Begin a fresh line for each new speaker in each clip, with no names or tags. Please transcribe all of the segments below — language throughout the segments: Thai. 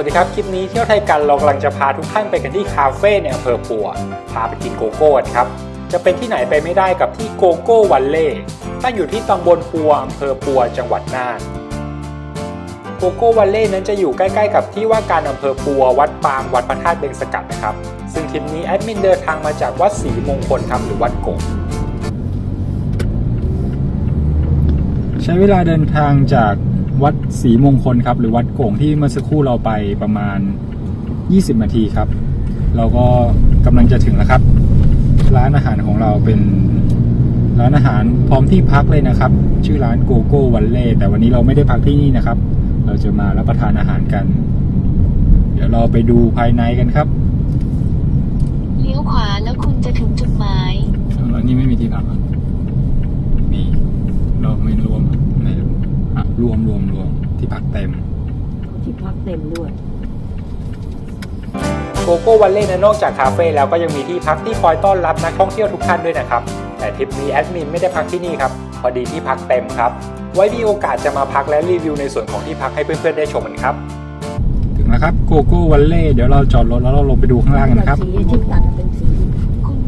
วัสดีครับ คลิปนี้เที่ยวไทยกันเรากำลังจะพาทุกท่านไปกันที่คาเฟ่ในอำเภอปัว พาไปกินโกโก้กครับ จะเป็นที่ไหนไปไม่ได้กับที่โกโก้วันเล่ตั้งอยู่ที่ตำบลปัวอำเภอปัวจังหวัดน่านโกโก้วันเล่นั้นจะอยู่ใกล้ๆ กับที่ว่าการอำเภอปัว วัดปางวัดพระธาตุเบงสกัดนะครับ ซึ่งทริปนี้แอดมินเดินทางมาจากวัดศรีมงคลครับหรือวัดกงใช้เวลาเดินทางจาก วัดศรีมงคลครับ หรือวัดโก่งที่เมื่อสักครู่เราไปประมาณ 20 นาทีครับ เราก็กำลังจะถึงแล้วครับ ร้านอาหารของเราเป็นร้านอาหารพร้อมที่พักเลยนะครับ ชื่อร้านโกโก้วันเล่แต่วันนี้เราไม่ได้พักที่นี่นะครับ เราจะมารับประทานอาหารกัน เดี๋ยวเราไปดูภายในกันครับ
เลี้ยวขวาแล้วคุณจะถึงจุดหมาย
แล้วนี่ไม่มีที่พักอะมีเราไม่รวมไม่รวมอะรวมรวมรวมที่ พักเต็ม
ที่พักเต็มด้วย
โกโก้วันเล่นะนอกจากคาเฟ่แล้วก็ยังมีที่พักที่คอยต้อนรับนักท่องเที่ยวทุกท่านด้วยนะครับ แต่ทริปนี้แอดมินไม่ได้พักที่นี่ครับ พอดีที่พักเต็มครับ ไว้มีโอกาสจะมาพักและรีวิวในส่วนของที่พักให้เพื่อนๆได้ชมกันครับ ถึงแล้วครับโกโก้วันเล่เดี๋ยวเราจอดรถแล้วเราลงไปดูข้างล่างกันนะครับ
สีที่ตัดเป็นสี
คุณ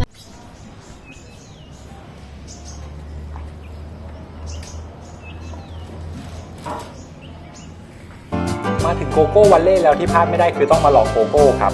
มาถึงโกโก้วันเล่แล้วที่พลาดไม่ได้คือต้องมาลองโกโก้ครับ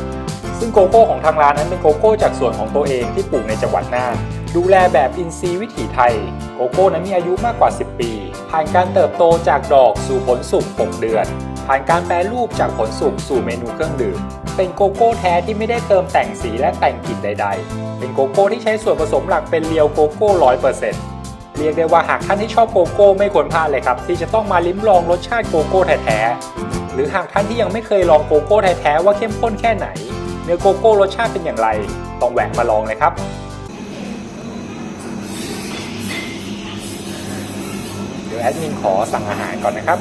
ซึ่งโกโก้ของทางร้านนั้นเป็นโกโก้จากสวนของตัวเองที่ปลูกในจังหวัดน่านดูแลแบบอินทรีย์วิถีไทย โกโก้นั้นมีอายุมากกว่า 10 ปี ผ่านการเติบโตจากดอกสู่ผลสุก6เดือน ผ่านการแปรรูปจากผลสุกสู่เมนูเครื่องดื่ม เป็นโกโก้แท้ที่ไม่ได้เติมแต่งสีและแต่งกลิ่นใด ๆ เป็นโกโก้ที่ใช้ส่วนผสมหลักเป็นเรียวโกโก้ร้อยเปอร์เซ็นต์ เรียกได้ว่าหากท่านที่ชอบโกโก้ไม่ควรพลาดเลยครับ ที่จะต้องมาลิ้มลองรสชาติโกโก้แท้ๆหรือหากท่านที่ยังไม่เคยลองโกโก้แท้ๆว่าเข้มข้นแค่ไหน เนื้อโกโก้รสชาติเป็นอย่างไรต้องแวะมาลองเลยครับเดี๋ยวแอดมินขอสั่งอาหารก่อนนะครับ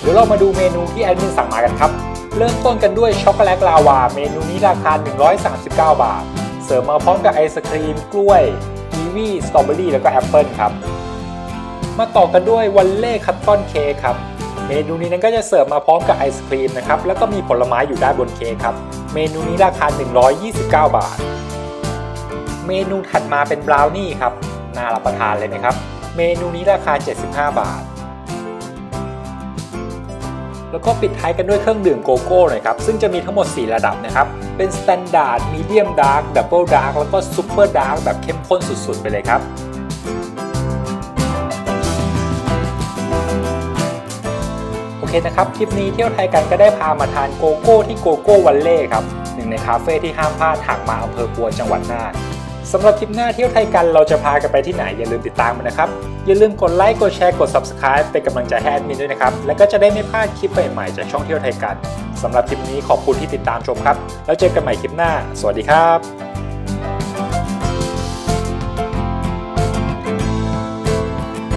เดี๋ยวเรามาดูเมนูที่แอดมินสั่งมากันครับ เริ่มต้นกันด้วยช็อกโกแลตลาวา เมนูนี้ราคา 139 บาท เสริมมาพร้อมกับไอศครีม กล้วยกีวีสตรอเบอรี่แล้วก็แอปเปิลครับ มาต่อกันด้วยวันเล่คัตตอนเค้กครับ เมนูนี้นั้นก็จะเสิร์ฟมาพร้อมกับไอศครีมนะครับ แล้วก็มีผลไม้อยู่ด้านบนเค้กครับ เมนูนี้ราคา 129 บาท เมนูถัดมาเป็นบราวนี่ครับ น่ารับประทานเลยนะครับ เมนูนี้ราคา 75 บาท แล้วก็ปิดท้ายกันด้วยเครื่องดื่มโกโก้หน่อยครับ ซึ่งจะมีทั้งหมด 4 ระดับนะครับ เป็นสแตนดาร์ดมีเดียมดาร์กดับเบิลดาร์กแล้วก็ซูเปอร์ดาร์กแบบเข้มข้นสุดๆ ไปเลยครับโอเคนะครับ คลิปนี้เที่ยวไทยกันก็ได้พามาทานโกโก้ที่โกโก้วันเล่ครับหนึ่งในคาเฟ่ที่ห้ามพลาดหากมาอำเภอปัวจังหวัดน่าน สำหรับคลิปหน้าเที่ยวไทยกันเราจะพากันไปที่ไหนอย่าลืมติดตามมันนะครับ อย่าลืมกดไลค์กดแชร์กด Subscribe เป็นกำลังใจให้แอดมินด้วยนะครับ และก็จะได้ไม่พลาดคลิปใหม่ๆจากช่องเที่ยวไทยกันสำหรับคลิปนี้ขอบคุณที่ติดตามชมครับ แล้วเจอกันใหม่คลิปหน้า สวัสดีครับ